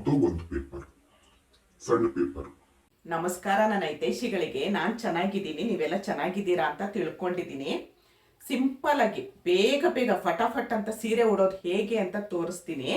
ಯಾವುದೋ ಒಂದು ಪೇಪರ್, ಸಣ್ಣ ಪೇಪರ್. ನಮಸ್ಕಾರ, ನನ್ನ ಹಿತೈಷಿಗಳಿಗೆ. ನಾನು ಚೆನ್ನಾಗಿದ್ದೀನಿ, ನೀವೆಲ್ಲ ಚೆನ್ನಾಗಿದ್ದೀರಾ ಅಂತ ತಿಳ್ಕೊಂಡಿದ್ದೀನಿ. ಸಿಂಪಲ್ ಆಗಿ, ಬೇಗ ಬೇಗ, ಫಟಾಫಟ್ ಅಂತ ಸೀರೆ ಉಡೋದು ಹೇಗೆ ಅಂತ ತೋರಿಸ್ತೀನಿ.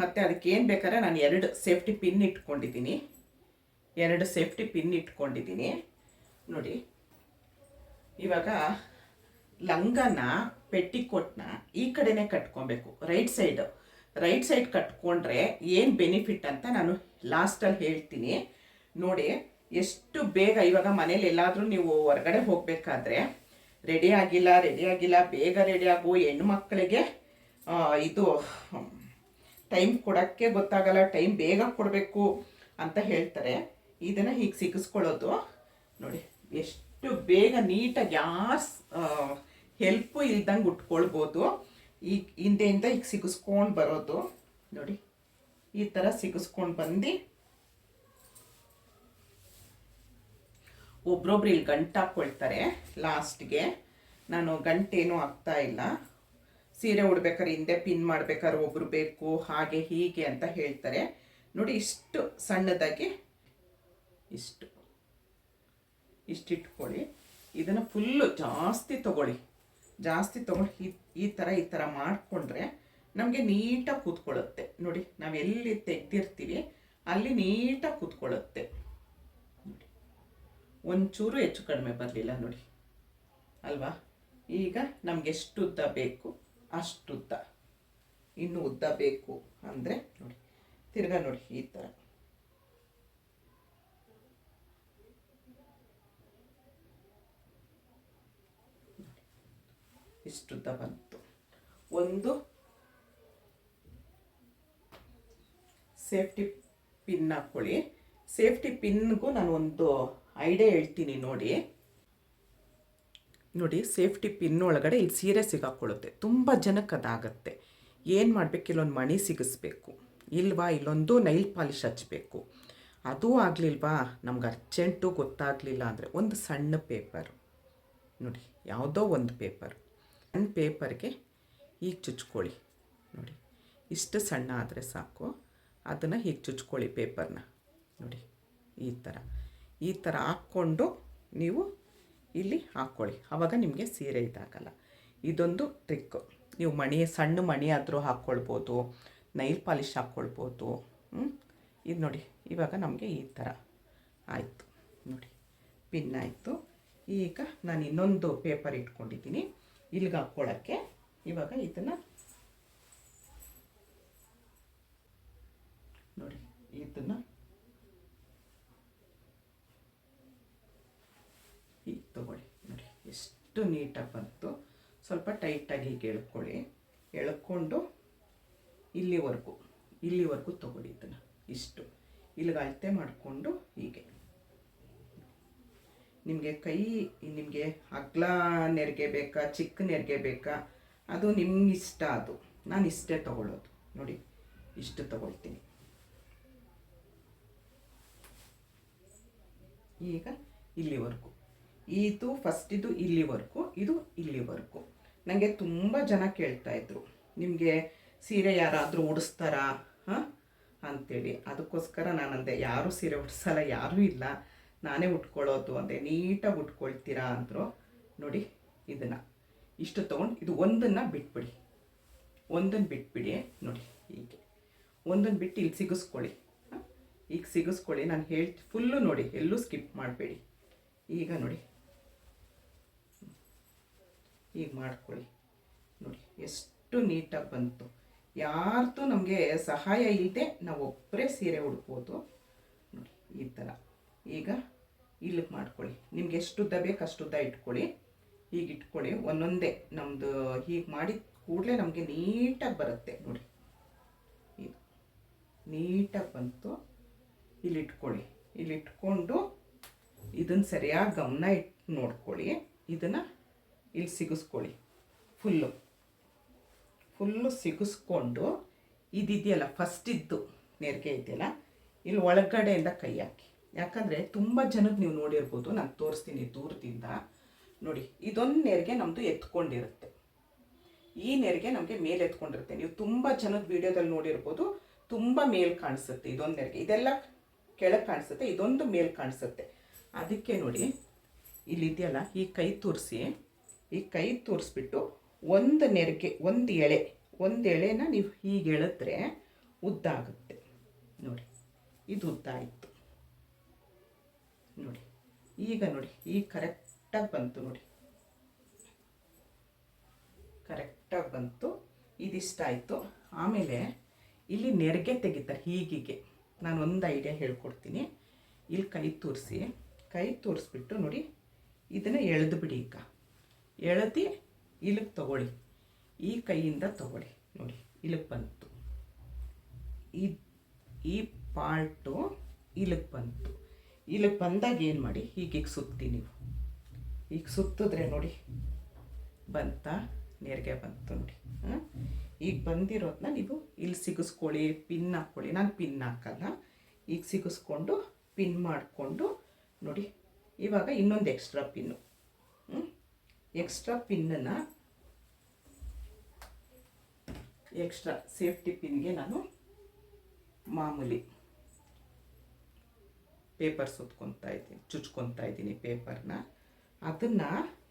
ಮತ್ತು ಅದಕ್ಕೆ ಏನು ಬೇಕಾದ್ರೆ ನಾನು ಎರಡು ಸೇಫ್ಟಿ ಪಿನ್ ಇಟ್ಕೊಂಡಿದ್ದೀನಿ. ಎರಡು ಸೇಫ್ಟಿ ಪಿನ್ ಇಟ್ಕೊಂಡಿದ್ದೀನಿ. ನೋಡಿ, ಇವಾಗ ಲಂಗನ, ಪೆಟ್ಟಿಕೋಟ್ನ ಈ ಕಡೆನೇ ಕಟ್ಕೊಬೇಕು, ರೈಟ್ ಸೈಡ್. ರೈಟ್ ಸೈಡ್ ಕಟ್ಕೊಂಡ್ರೆ ಏನು ಬೆನಿಫಿಟ್ ಅಂತ ನಾನು ಲಾಸ್ಟಲ್ಲಿ ಹೇಳ್ತೀನಿ. ನೋಡಿ ಎಷ್ಟು ಬೇಗ ಇವಾಗ ಮನೇಲಿ ಎಲ್ಲಾದರೂ ನೀವು ಹೊರಗಡೆ ಹೋಗಬೇಕಾದ್ರೆ ರೆಡಿ ಆಗಿಲ್ಲ ರೆಡಿ ಆಗಿಲ್ಲ ಬೇಗ ರೆಡಿ ಆಗು ಹೆಣ್ಮಕ್ಳಿಗೆ ಆ, ಇದು ಟೈಮ್ ಕೊಡೋಕ್ಕೆ ಗೊತ್ತಾಗಲ್ಲ ಟೈಮ್ ಬೇಗ ಕೊಡಬೇಕು ಅಂತ ಹೇಳ್ತಾರೆ. ಇದನ್ನು ಹೀಗೆ ಸಿಗಿಸ್ಕೊಳ್ಳೋದು. ನೋಡಿ ಎಷ್ಟು ಬೇಗ ನೀಟಾಗಿ ಯಾರು ಹೆಲ್ಪು ಇಲ್ದಂಗೆ ಉಟ್ಕೊಳ್ಬೋದು. ಈಗ ಹಿಂದೆಯಿಂದ ಈಗ ಸಿಗಿಸ್ಕೊಂಡು ಬರೋದು. ನೋಡಿ, ಈ ಥರ ಸಿಗಿಸ್ಕೊಂಡು ಬಂದು ಒಬ್ರೊಬ್ರು ಇಲ್ಲಿ ಗಂಟು ಹಾಕ್ಕೊಳ್ತಾರೆ ಲಾಸ್ಟ್ಗೆ. ನಾನು ಗಂಟೇನೂ ಆಗ್ತಾ ಇಲ್ಲ. ಸೀರೆ ಉಡ್ಬೇಕಾದ್ರೆ ಹಿಂದೆ ಪಿನ್ ಮಾಡ್ಬೇಕಾದ್ರೆ ಒಬ್ರು ಬೇಕು, ಹಾಗೆ ಹೀಗೆ ಅಂತ ಹೇಳ್ತಾರೆ. ನೋಡಿ, ಇಷ್ಟು ಸಣ್ಣದಾಗಿ ಇಷ್ಟು ಇಷ್ಟು ಇಟ್ಕೊಳ್ಳಿ ಇದನ್ನು ಫುಲ್ಲು ಜಾಸ್ತಿ ತಗೊಳ್ಳಿ. ಜಾಸ್ತಿ ತೊಗೊಂಡು ಈ ಈ ಥರ ಈ ಥರ ಮಾಡಿಕೊಂಡ್ರೆ ನಮಗೆ ನೀಟಾಗಿ ಕೂತ್ಕೊಳ್ಳುತ್ತೆ. ನೋಡಿ, ನಾವು ಎಲ್ಲಿ ತೆಗ್ದಿರ್ತೀವಿ, ಅಲ್ಲಿ ನೀಟಾಗಿ ಕೂತ್ಕೊಳ್ಳುತ್ತೆ. ಒಂಚೂರು ಹೆಚ್ಚು ಕಡಿಮೆ ಬರಲಿಲ್ಲ ನೋಡಿ. ಅಲ್ವಾ? ಈಗ ನಮ್ಗೆ ಎಷ್ಟು ಉದ್ದ ಬೇಕು ಅಷ್ಟು ಉದ್ದ ಇನ್ನು ಉದ್ದ ಬೇಕು ಅಂದರೆ ನೋಡಿ, ತಿರ್ಗಾ ನೋಡಿ ಈ ಥರ ಇಷ್ಟು ಬಂತು ಒಂದು ಸೇಫ್ಟಿ ಪಿನ್ ಹಾಕ್ಕೊಳ್ಳಿ. ಸೇಫ್ಟಿ ಪಿನ್ಗೂ ನಾನು ಒಂದು ಐಡಿಯಾ ಹೇಳ್ತೀನಿ ನೋಡಿ. ನೋಡಿ, ಸೇಫ್ಟಿ ಪಿನ್ ಒಳಗಡೆ ಇಲ್ಲಿ ಸೀರೆ ಸಿಗಾಕೊಳ್ಳುತ್ತೆ. ತುಂಬ ಜನಕ್ಕೆ ಅದಾಗತ್ತೆ. ಏನು ಮಾಡಬೇಕು? ಇಲ್ಲೊಂದು ಮಣಿ ಸಿಗಿಸ್ಬೇಕು. ಇಲ್ವಾ? ಇಲ್ಲೊಂದು ನೈಲ್ ಪಾಲಿಶ್ ಹಚ್ಚಬೇಕು ಅದೂ ಆಗಲಿಲ್ವಾ? ನಮ್ಗೆ ಅರ್ಜೆಂಟು ಗೊತ್ತಾಗಲಿಲ್ಲ ಅಂದರೆ ಒಂದು ಸಣ್ಣ ಪೇಪರ್ ನೋಡಿ, ಯಾವುದೋ ಒಂದು ಪೇಪರ್ ಸಣ್ಣ ಪೇಪರ್ಗೆ ಈಗ ಚುಚ್ಕೊಳ್ಳಿ. ನೋಡಿ, ಇಷ್ಟು ಸಣ್ಣ ಆದರೆ ಸಾಕು. ಅದನ್ನು ಹೀಗೆ ಚುಚ್ಕೊಳ್ಳಿ ಪೇಪರ್ನ ನೋಡಿ, ಈ ಥರ ಈ ಥರ ಹಾಕ್ಕೊಂಡು ನೀವು ಇಲ್ಲಿ ಹಾಕ್ಕೊಳ್ಳಿ ಆವಾಗ ನಿಮಗೆ ಸೀರೆ ಇದಾಗಲ್ಲ. ಇದೊಂದು ಟ್ರಿಕ್ಕು ನೀವು ಮಣಿ, ಸಣ್ಣ ಮಣಿ ಆದರೂ ಹಾಕ್ಕೊಳ್ಬೋದು ನೈಲ್ ಪಾಲಿಶ್ ಹಾಕ್ಕೊಳ್ಬೋದು ಇದು ನೋಡಿ, ಇವಾಗ ನಮಗೆ ಈ ಥರ ಆಯಿತು. ನೋಡಿ ಪಿನ್ ಆಯಿತು. ಈಗ ನಾನು ಇನ್ನೊಂದು ಪೇಪರ್ ಇಟ್ಕೊಂಡಿದ್ದೀನಿ. ಇಲ್ಲಿಗೆ ಹಾಕ್ಕೊಳ್ಳೋಕ್ಕೆ ಇವಾಗ ಇದನ್ನು ನೋಡಿ, ಇದನ್ನು ಹೀಗೆ ತಗೊಳ್ಳಿ. ನೋಡಿ, ಎಷ್ಟು ನೀಟಾಗಿ ಬಂತು. ಸ್ವಲ್ಪ ಟೈಟಾಗಿ ಹೀಗೆ ಎಳ್ಕೊಳ್ಳಿ. ಎಳ್ಕೊಂಡು ಇಲ್ಲಿವರೆಗೂ ಇಲ್ಲಿವರೆಗೂ ತಗೊಳ್ಳಿ ಇದನ್ನು ಇಷ್ಟು. ಇಲ್ಲಿಗೆ ಅಳತೆ ಮಾಡಿಕೊಂಡು ಹೀಗೆ. ನಿಮಗೆ ಕೈ, ನಿಮಗೆ ಅಗ್ಲ ನೆರಿಗೆ ಬೇಕಾ, ಚಿಕ್ಕ ನೆರಿಗೆ ಬೇಕಾ? ಅದು ನಿಮ್ಗೆ ಇಷ್ಟ ಅದು. ನಾನು ಇಷ್ಟೇ ತಗೊಳ್ಳೋದು ನೋಡಿ, ಇಷ್ಟು ತಗೊಳ್ತೀನಿ. ಈಗ ಇಲ್ಲಿವರೆಗೂ. ಇದು ಫಸ್ಟ್ ಇದು ಇಲ್ಲಿವರೆಗೂ ಇದು ಇಲ್ಲಿವರೆಗೂ. ನನಗೆ ತುಂಬ ಜನ ಕೇಳ್ತಾ ಇದ್ರು. ನಿಮಗೆ ಸೀರೆ ಯಾರಾದರೂ ಉಡಿಸ್ತಾರಾ? ಹಾಂ? ಅಂಥೇಳಿ ಅದಕ್ಕೋಸ್ಕರ ನಾನಂದೆ, ಯಾರೂ ಸೀರೆ ಉಡಿಸಲ್ಲ, ಯಾರೂ ಇಲ್ಲ. ನಾನೇ ಉಟ್ಕೊಳ್ಳೋದು ಅಂದರೆ ನೀಟಾಗಿ ಉಟ್ಕೊಳ್ತೀರಾ ಅಂದರು ನೋಡಿ ಇದನ್ನು. ಇಷ್ಟು ತೊಗೊಂಡು ಇದು ಒಂದನ್ನು ಬಿಟ್ಬಿಡಿ. ಒಂದನ್ನು ಬಿಟ್ಬಿಡಿ ನೋಡಿ ಹೀಗೆ. ಒಂದನ್ನು ಬಿಟ್ಟು ಇಲ್ಲಿ ಸಿಗಿಸ್ಕೊಳ್ಳಿ? ಈಗ ಸಿಗಿಸ್ಕೊಳ್ಳಿ. ನಾನು ಹೇಳ್ತಿ ಫುಲ್ಲು ನೋಡಿ, ಎಲ್ಲೂ ಸ್ಕಿಪ್ ಮಾಡಬೇಡಿ. ಈಗ ನೋಡಿ. ಈಗ ಮಾಡ್ಕೊಳ್ಳಿ. ನೋಡಿ, ಎಷ್ಟು ನೀಟಾಗಿ ಬಂತು. ಯಾರ್ದು ನಮಗೆ ಸಹಾಯ ಇಲ್ಲದೆ ನಾವು ಒಬ್ಬರೇ ಸೀರೆ ಉಡ್ಬೋದು. ನೋಡಿ, ಈ ಥರ ಈಗ ಇಲ್ಲಿಗೆ ಮಾಡ್ಕೊಳ್ಳಿ. ನಿಮ್ಗೆ ಎಷ್ಟು ಉದ್ದ ಬೇಕು ಅಷ್ಟು ಉದ್ದ ಇಟ್ಕೊಳ್ಳಿ. ಹೀಗೆ ಇಟ್ಕೊಳ್ಳಿ. ಒಂದೊಂದೇ ನಮ್ಮದು ಹೀಗೆ ಮಾಡಿದ ಕೂಡಲೇ ನಮಗೆ ನೀಟಾಗಿ ಬರುತ್ತೆ ನೋಡಿ. ಇದು ನೀಟಾಗಿ ಬಂತು. ಇಲ್ಲಿ ಇಟ್ಕೊಳ್ಳಿ ಇಲ್ಲಿ ಇಟ್ಕೊಂಡು ಇದನ್ನು ಸರಿಯಾಗಿ ಗಮನ ಇಟ್ಟು ನೋಡ್ಕೊಳ್ಳಿ. ಇದನ್ನು ಇಲ್ಲಿ ಸಿಗಿಸ್ಕೊಳ್ಳಿ. ಫುಲ್ಲು. ಫುಲ್ಲು ಸಿಗಿಸ್ಕೊಂಡು ಇದಿದೆಯಲ್ಲ ಫಸ್ಟ್ ಇದ್ದು ನೆರಿಗೆ ಇದೆಯಲ್ಲ ಇಲ್ಲಿ ಒಳಗಡೆಯಿಂದ ಕೈ ಹಾಕಿ. ಯಾಕಂದರೆ ತುಂಬ ಜನಕ್ಕೆ ನೀವು ನೋಡಿರ್ಬೋದು, ನಾನು ತೋರಿಸ್ತೀನಿ ದೂರದಿಂದ ನೋಡಿ, ಇದೊಂದು ನೆರಿಗೆ ನಮ್ಮದು ಎತ್ಕೊಂಡಿರುತ್ತೆ. ಈ ನೆರಿಗೆ ನಮಗೆ ಮೇಲೆ ಎತ್ಕೊಂಡಿರುತ್ತೆ. ನೀವು ತುಂಬ ಜನದ ವಿಡಿಯೋದಲ್ಲಿ ನೋಡಿರ್ಬೋದು, ತುಂಬ ಮೇಲ್ ಕಾಣಿಸುತ್ತೆ ಇದೊಂದು ನೆರಿಗೆ. ಇದೆಲ್ಲ ಕೆಳಗೆ ಕಾಣಿಸುತ್ತೆ, ಇದೊಂದು ಮೇಲ್ ಕಾಣಿಸುತ್ತೆ. ಅದಕ್ಕೆ ನೋಡಿ, ಇಲ್ಲಿದೆಯಲ್ಲ, ಈ ಕೈ ತೋರಿಸಿ, ಈ ಕೈ ತೋರಿಸ್ಬಿಟ್ಟು ಒಂದು ನೆರಿಗೆ, ಒಂದು ಎಳೆ, ಒಂದು ಎಳೆನ ನೀವು ಹೀಗೆ ಎಳೆದ್ರೆ ಉದ್ದ ಆಗುತ್ತೆ ನೋಡಿ, ಇದು ಉದ್ದ ಆಯಿತು ನೋಡಿ. ಈಗ ನೋಡಿ. ಈಗ ಕರೆಕ್ಟಾಗಿ ಬಂತು ನೋಡಿ. ಕರೆಕ್ಟಾಗಿ ಬಂತು. ಇದಿಷ್ಟಾಯಿತು ಆಮೇಲೆ ಇಲ್ಲಿ ನೆರಿಗೆ ತೆಗಿತಾರೆ ಹೀಗಿಗೆ. ನಾನು ಒಂದು ಐಡಿಯಾ ಹೇಳ್ಕೊಡ್ತೀನಿ. ಇಲ್ಲಿ ಕೈ ತೋರಿಸಿ. ಕೈ ತೋರಿಸ್ಬಿಟ್ಟು ನೋಡಿ, ಇದನ್ನು ಎಳೆದು ಬಿಡಿ ಈಗ. ಎಳೆದು ಇಲ್ಲಿಗೆ ತಗೊಳ್ಳಿ. ಈ ಕೈಯಿಂದ ತಗೊಳ್ಳಿ. ನೋಡಿ ಇಲ್ಲಿಗೆ ಬಂತು. ಈ ಈ ಪಾರ್ಟು ಇಲ್ಲಿಗೆ ಬಂತು. ಇಲ್ಲಿಗೆ ಬಂದಾಗ ಏನು ಮಾಡಿ? ಹೀಗೀಗ ಸುತ್ತಿ ನೀವು. ಈಗ ಸುತ್ತಿದ್ರೆ ನೋಡಿ, ಬಂತ, ನೆರಿಗೆ ಬಂತು ನೋಡಿ. ಹಾಂ ಈಗ ಬಂದಿರೋದನ್ನ ನೀವು ಇಲ್ಲಿ ಸಿಗಿಸ್ಕೊಳ್ಳಿ ಪಿನ್ ಹಾಕ್ಕೊಳ್ಳಿ. ನಾನು ಪಿನ್ ಹಾಕಲ್ಲ. ಈಗ ಸಿಗಿಸ್ಕೊಂಡು ಪಿನ್ ಮಾಡಿಕೊಂಡು ನೋಡಿ, ಇವಾಗ ಇನ್ನೊಂದು ಎಕ್ಸ್ಟ್ರಾ ಪಿನ್ನು ಎಕ್ಸ್ಟ್ರಾ ಪಿನ್ನನ್ನು ಎಕ್ಸ್ಟ್ರಾ ಸೇಫ್ಟಿ ಪಿನ್ಗೆ ನಾನು ಮಾಮೂಲಿ ಪೇಪರ್ ಸುತ್ಕೊತಾ ಇದ್ದೀನಿ, ಚುಚ್ಕೊತಾ ಇದ್ದೀನಿ ಪೇಪರ್ನ. ಅದನ್ನು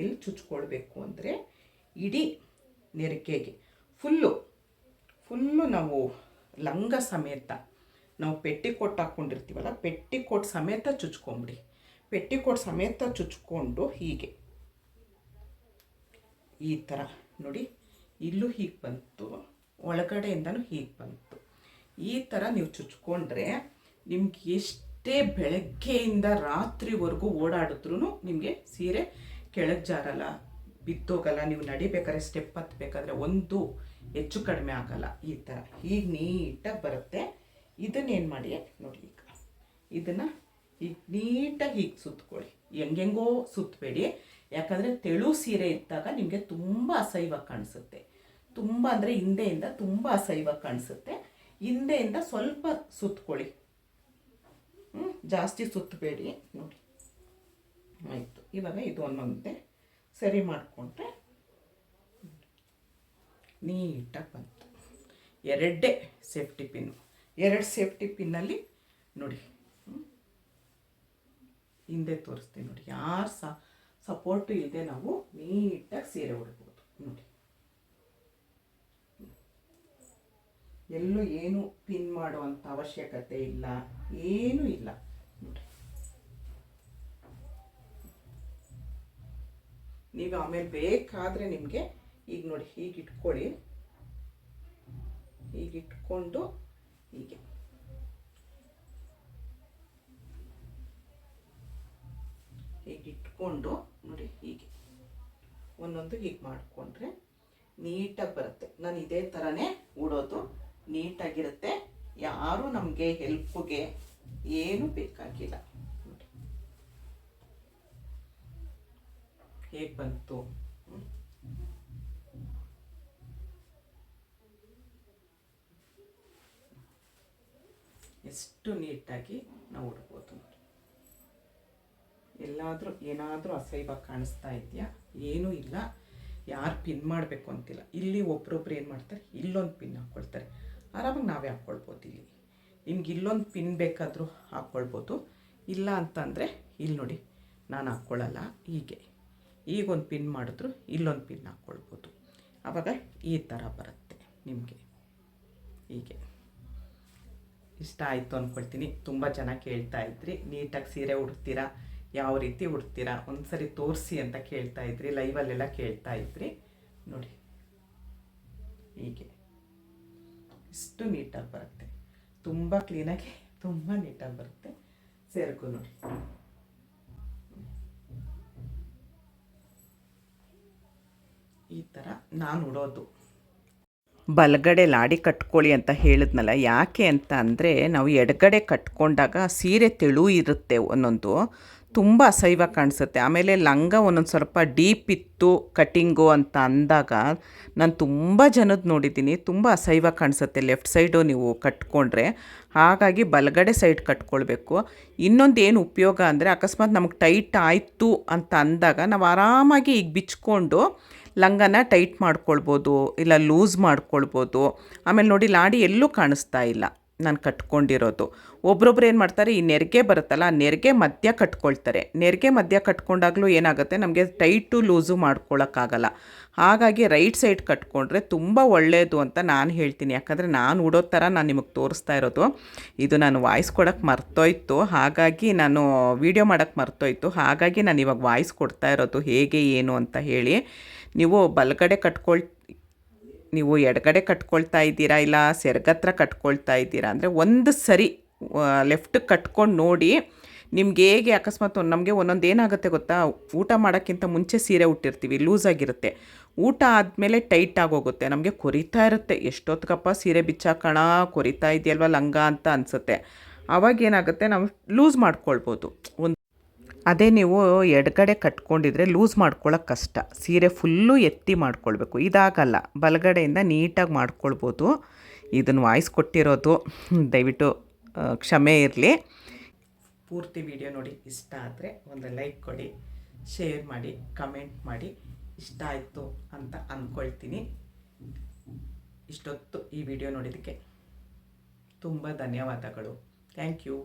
ಎಲ್ಲಿ ಚುಚ್ಕೊಳ್ಬೇಕು ಅಂದರೆ ಇಡೀ ನೆರಿಕೆಗೆ. ಫುಲ್ಲು ಫುಲ್ಲು ನಾವು ಲಂಗ ಸಮೇತ, ನಾವು ಪೆಟ್ಟಿಕೋಟ್ ಹಾಕ್ಕೊಂಡಿರ್ತೀವಲ್ಲ ಪೆಟ್ಟಿಕೋಟ್ ಸಮೇತ ಚುಚ್ಕೊಂಬಿಡಿ. ಪೆಟ್ಟಿಕೋಟ್ ಸಮೇತ ಚುಚ್ಕೊಂಡು ಹೀಗೆ. ಈ ಥರ ನೋಡಿ, ಇಲ್ಲೂ ಹೀಗೆ ಬಂತು, ಒಳಗಡೆಯಿಂದನೂ ಹೀಗೆ ಬಂತು. ಈ ಥರ ನೀವು ಚುಚ್ಕೊಂಡ್ರೆ ನಿಮ್ಗೆ ಎಷ್ಟೇ ಬೆಳಗ್ಗೆಯಿಂದ ರಾತ್ರಿವರೆಗೂ ಓಡಾಡಿದ್ರೂ ನಿಮಗೆ ಸೀರೆ ಕೆಳಗೆ ಜಾರಲ್ಲ, ಬಿದ್ದೋಗಲ್ಲ, ನೀವು ನಡಿಬೇಕಾದ್ರೆ ಸ್ಟೆಪ್ ಹತ್ತಬೇಕಾದ್ರೆ ಒಂದು ಹೆಚ್ಚು ಕಡಿಮೆ ಆಗಲ್ಲ ಈ ಥರ ಹೀಗೆ ನೀಟಾಗಿ ಬರುತ್ತೆ. ಇದನ್ನೇನು ಮಾಡಿ ನೋಡಿ ಈಗ. ಇದನ್ನು ಈಗ ನೀಟಾಗಿ ಹೀಗೆ ಸುತ್ತಕೊಳ್ಳಿ ಹೆಂಗೆಂಗೋ ಸುತ್ತಬೇಡಿ ಯಾಕಂದರೆ ತೆಳು ಸೀರೆ ಇದ್ದಾಗ ನಿಮಗೆ ತುಂಬ ಅಸಹ್ಯವಾಗಿ ಕಾಣಿಸುತ್ತೆ. ತುಂಬ ಅಂದರೆ ಹಿಂದೆಯಿಂದ ತುಂಬ ಅಸಹ್ಯವಾಗಿ ಕಾಣಿಸುತ್ತೆ. ಹಿಂದೆಯಿಂದ ಸ್ವಲ್ಪ ಸುತ್ಕೊಳ್ಳಿ. ಹ್ಞೂ ಜಾಸ್ತಿ ಸುತ್ತಬೇಡಿ, ನೋಡಿ. ಆಯಿತು. ಇವಾಗ ಇದು ಒಂದೊಂದೇ ಸರಿ ಮಾಡಿಕೊಂಡ್ರೆ ನೀಟಾಗಿ ಬಂತು. ಎರಡೇ ಸೇಫ್ಟಿ ಪಿನ್ನು. ಎರಡು ಸೇಫ್ಟಿ ಪಿನ್ನಲ್ಲಿ ನೋಡಿ. ಹಿಂದೆ ತೋರಿಸ್ತೀನಿ ನೋಡಿ. ಯಾರು ಸಪೋರ್ಟು ಇಲ್ಲದೆ ನಾವು ನೀಟಾಗಿ ಸೀರೆ ಉಡ್ಬೋದು. ನೋಡಿ. ಎಲ್ಲೂ ಏನು ಪಿನ್ ಮಾಡುವಂಥ ಅವಶ್ಯಕತೆ ಇಲ್ಲ, ಏನೂ ಇಲ್ಲ. ನೀವು ಆಮೇಲೆ ಬೇಕಾದರೆ ನಿಮಗೆ ಈಗ ನೋಡಿ ಹೀಗೆ ಇಟ್ಕೊಳ್ಳಿ. ಹೀಗೆ ಇಟ್ಕೊಂಡು ಹೀಗೆ. ಹೀಗೆ ಇಟ್ಕೊಂಡು ನೋಡಿ ಹೀಗೆ. ಒಂದೊಂದು ಹೀಗೆ ಮಾಡಿಕೊಂಡ್ರೆ ನೀಟಾಗಿ ಬರುತ್ತೆ. ನಾನು ಇದೇ ಥರನೇ ಉಡೋದು. ನೀಟಾಗಿರುತ್ತೆ. ಯಾರು ನಮಗೆ ಹೆಲ್ಪ್ಗೆ ಏನು ಬೇಕಾಗಿಲ್ಲ. ಹೇಗೆ ಬಂತು? ಎಷ್ಟು ನೀಟಾಗಿ ನಾವು ಉಡ್ಬೋದು ಎಲ್ಲಾದರೂ ಏನಾದರೂ ಅಸಹ್ಯವಾಗಿ ಕಾಣಿಸ್ತಾ ಇದೆಯಾ? ಏನೂ ಇಲ್ಲ. ಯಾರು ಪಿನ್ ಮಾಡಬೇಕು ಅಂತಿಲ್ಲ. ಇಲ್ಲಿ ಒಬ್ರೊಬ್ರು ಏನು ಮಾಡ್ತಾರೆ? ಇಲ್ಲೊಂದು ಪಿನ್ ಹಾಕ್ಕೊಳ್ತಾರೆ ಆರಾಮಾಗಿ ನಾವೇ ಹಾಕ್ಕೊಳ್ಬೋದು ಇಲ್ಲಿ. ನಿಮ್ಗೆ ಇಲ್ಲೊಂದು ಪಿನ್ ಬೇಕಾದರೂ ಹಾಕ್ಕೊಳ್ಬೋದು. ಇಲ್ಲ ಅಂತಂದರೆ ಇಲ್ಲಿ ನೋಡಿ, ನಾನು ಹಾಕ್ಕೊಳ್ಳಲ್ಲ ಹೀಗೆ. ಈಗ ಒಂದು ಪಿನ್ ಮಾಡಿದ್ರು ಇಲ್ಲೊಂದು ಪಿನ್ ಹಾಕ್ಕೊಳ್ಬೋದು. ಆವಾಗ ಈ ಥರ ಬರುತ್ತೆ ನಿಮಗೆ. ಹೀಗೆ. ಇಷ್ಟ ಆಯಿತು ಅಂದ್ಕೊಳ್ತೀನಿ ತುಂಬ ಜನ ಕೇಳ್ತಾ ಇದ್ರಿ. ನೀಟಾಗಿ ಸೀರೆ ಉಡ್ತೀರಾ? ಯಾವ ರೀತಿ ಉಡ್ತೀರಾ? ಒಂದ್ಸರಿ ತೋರಿಸಿ ಅಂತ ಕೇಳ್ತಾ ಇದ್ರಿ. ಲೈವಲ್ಲೆಲ್ಲ ಕೇಳ್ತಾ ಇದ್ರಿ. ನೋಡಿ. ಹೀಗೆ. ಇಷ್ಟು ನೀಟಾಗಿ ಬರುತ್ತೆ. ತುಂಬ ಕ್ಲೀನಾಗಿ ತುಂಬ ನೀಟಾಗಿ ಬರುತ್ತೆ. ಸೇರ್ಕು ನೋಡಿ. ಈ ಥರ ನಾನು ಉಡೋದು. ಬಲಗಡೆ ಲಾಡಿ ಕಟ್ಕೊಳ್ಳಿ ಅಂತ ಹೇಳಿದ್ನಲ್ಲ, ಯಾಕೆ ಅಂತ ಅಂದರೆ ನಾವು ಎಡಗಡೆ ಕಟ್ಕೊಂಡಾಗ ಸೀರೆ ತೆಳು ಇರುತ್ತೆ ಒಂದೊಂದು, ತುಂಬ ಅಸೈವ ಕಾಣಿಸುತ್ತೆ. ಆಮೇಲೆ ಲಂಗ ಒಂದೊಂದು ಸ್ವಲ್ಪ ಡೀಪ್ ಇತ್ತು ಕಟ್ಟಿಂಗು ಅಂತ ಅಂದಾಗ ನಾನು ತುಂಬ ಜನದ ನೋಡಿದ್ದೀನಿ, ತುಂಬ ಅಸೈವ ಕಾಣಿಸುತ್ತೆ ಲೆಫ್ಟ್ ಸೈಡು ನೀವು ಕಟ್ಕೊಂಡ್ರೆ. ಹಾಗಾಗಿ ಬಲಗಡೆ ಸೈಡ್ ಕಟ್ಕೊಳ್ಬೇಕು. ಇನ್ನೊಂದು ಏನು ಉಪಯೋಗ ಅಂದರೆ ಅಕಸ್ಮಾತ್ ನಮಗೆ ಟೈಟ್ ಆಯಿತು ಅಂತ ಅಂದಾಗ ನಾವು ಆರಾಮಾಗಿ ಈಗ ಬಿಚ್ಕೊಂಡು ಲಂಗನ ಟೈಟ್ ಮಾಡ್ಕೊಳ್ಬೋದು, ಇಲ್ಲ ಲೂಸ್ ಮಾಡ್ಕೊಳ್ಬೋದು. ಆಮೇಲೆ ನೋಡಿ ಲಾಡಿ ಎಲ್ಲೂ ಕಾಣಿಸ್ತಾ ಇಲ್ಲ ನಾನು ಕಟ್ಕೊಂಡಿರೋದು. ಒಬ್ರೊಬ್ರು ಏನು ಮಾಡ್ತಾರೆ, ಈ ನೆರಿಗೆ ಬರುತ್ತಲ್ಲ, ಆ ನೆರಿಗೆ ಮಧ್ಯ ಕಟ್ಕೊಳ್ತಾರೆ. ನೆರಿಗೆ ಮಧ್ಯ ಕಟ್ಕೊಂಡಾಗಲೂ ಏನಾಗುತ್ತೆ, ನಮಗೆ ಟೈಟು ಲೂಸು ಮಾಡ್ಕೊಳ್ಳೋಕ್ಕಾಗಲ್ಲ ಹಾಗಾಗಿ ರೈಟ್ ಸೈಡ್ ಕಟ್ಕೊಂಡ್ರೆ ತುಂಬ ಒಳ್ಳೆಯದು ಅಂತ ನಾನು ಹೇಳ್ತೀನಿ. ಯಾಕಂದರೆ ನಾನು ಉಡೋ ಥರ ನಾನು ನಿಮಗೆ ತೋರಿಸ್ತಾ ಇರೋದು. ಇದು ನಾನು ವಾಯ್ಸ್ ಕೊಡೋಕ್ಕೆ ಮರ್ತೋಯ್ತು. ಹಾಗಾಗಿ ನಾನು ವೀಡಿಯೋ ಮಾಡೋಕ್ಕೆ ಮರ್ತೋಯ್ತು. ಹಾಗಾಗಿ ನಾನು ಇವಾಗ ವಾಯ್ಸ್ ಕೊಡ್ತಾ ಇರೋದು ಹೇಗೆ, ಏನು ಅಂತ ಹೇಳಿ. ನೀವು ಬಲಗಡೆ ಕಟ್ಕೊಳ್, ನೀವು ಎಡಗಡೆ ಕಟ್ಕೊಳ್ತಾ ಇದ್ದೀರಾ ಇಲ್ಲ ಸೆರಗತ್ರ ಕಟ್ಕೊಳ್ತಾ ಇದ್ದೀರಾ? ಅಂದರೆ ಒಂದು ಸರಿ ಲೆಫ್ಟ್ ಕಟ್ಕೊಂಡು ನೋಡಿ ನಿಮ್ಗೆ ಹೇಗೆ ಅಕಸ್ಮಾತ್ ನಮಗೆ ಒಂದೊಂದು ಏನಾಗುತ್ತೆ ಗೊತ್ತಾ? ಊಟ ಮಾಡೋಕ್ಕಿಂತ ಮುಂಚೆ ಸೀರೆ ಉಟ್ಟಿರ್ತೀವಿ, ಲೂಸ್ ಆಗಿರುತ್ತೆ. ಊಟ ಆದಮೇಲೆ ಟೈಟ್ ಆಗೋಗುತ್ತೆ, ನಮಗೆ ಕೊರಿತಾ ಇರುತ್ತೆ. ಎಷ್ಟೊತ್ತಿಗಪ್ಪ ಸೀರೆ ಬಿಚ್ಚಾಕಣ, ಕೊರಿತಾ ಇದೆಯಲ್ವ ಲಂಗ ಅಂತ ಅನಿಸುತ್ತೆ. ಅವಾಗ ಏನಾಗುತ್ತೆ, ನಾವು ಲೂಸ್ ಮಾಡ್ಕೊಳ್ಬೋದು. ಒಂದು ಅದೇ ನೀವು ಎಡಗಡೆ ಕಟ್ಕೊಂಡಿದ್ರೆ ಲೂಸ್ ಮಾಡ್ಕೊಳ್ಳೋಕೆ ಕಷ್ಟ. ಸೀರೆ ಫುಲ್ಲು ಎತ್ತಿ ಮಾಡ್ಕೊಳ್ಬೇಕು. ಇದಾಗಲ್ಲ, ಬಲಗಡೆಯಿಂದ ನೀಟಾಗಿ ಮಾಡ್ಕೊಳ್ಬೋದು. ಇದನ್ನು ವಾಯ್ಸ್ ಕೊಟ್ಟಿರೋದು ದಯವಿಟ್ಟು ಕ್ಷಮೆ ಇರಲಿ. ಪೂರ್ತಿ ವಿಡಿಯೋ ನೋಡಿ, ಇಷ್ಟ ಆದರೆ ಒಂದು ಲೈಕ್ ಕೊಡಿ, ಶೇರ್ ಮಾಡಿ, ಕಮೆಂಟ್ ಮಾಡಿ. ಇಷ್ಟ ಆಯಿತು ಅಂತ ಅಂದ್ಕೊಳ್ತೀನಿ ಇಷ್ಟೊತ್ತು ಈ ವಿಡಿಯೋ ನೋಡಿದ್ದಕ್ಕೆ ತುಂಬ ಧನ್ಯವಾದಗಳು. Thank you.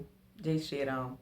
ಜೈ ಶ್ರೀರಾಮ್.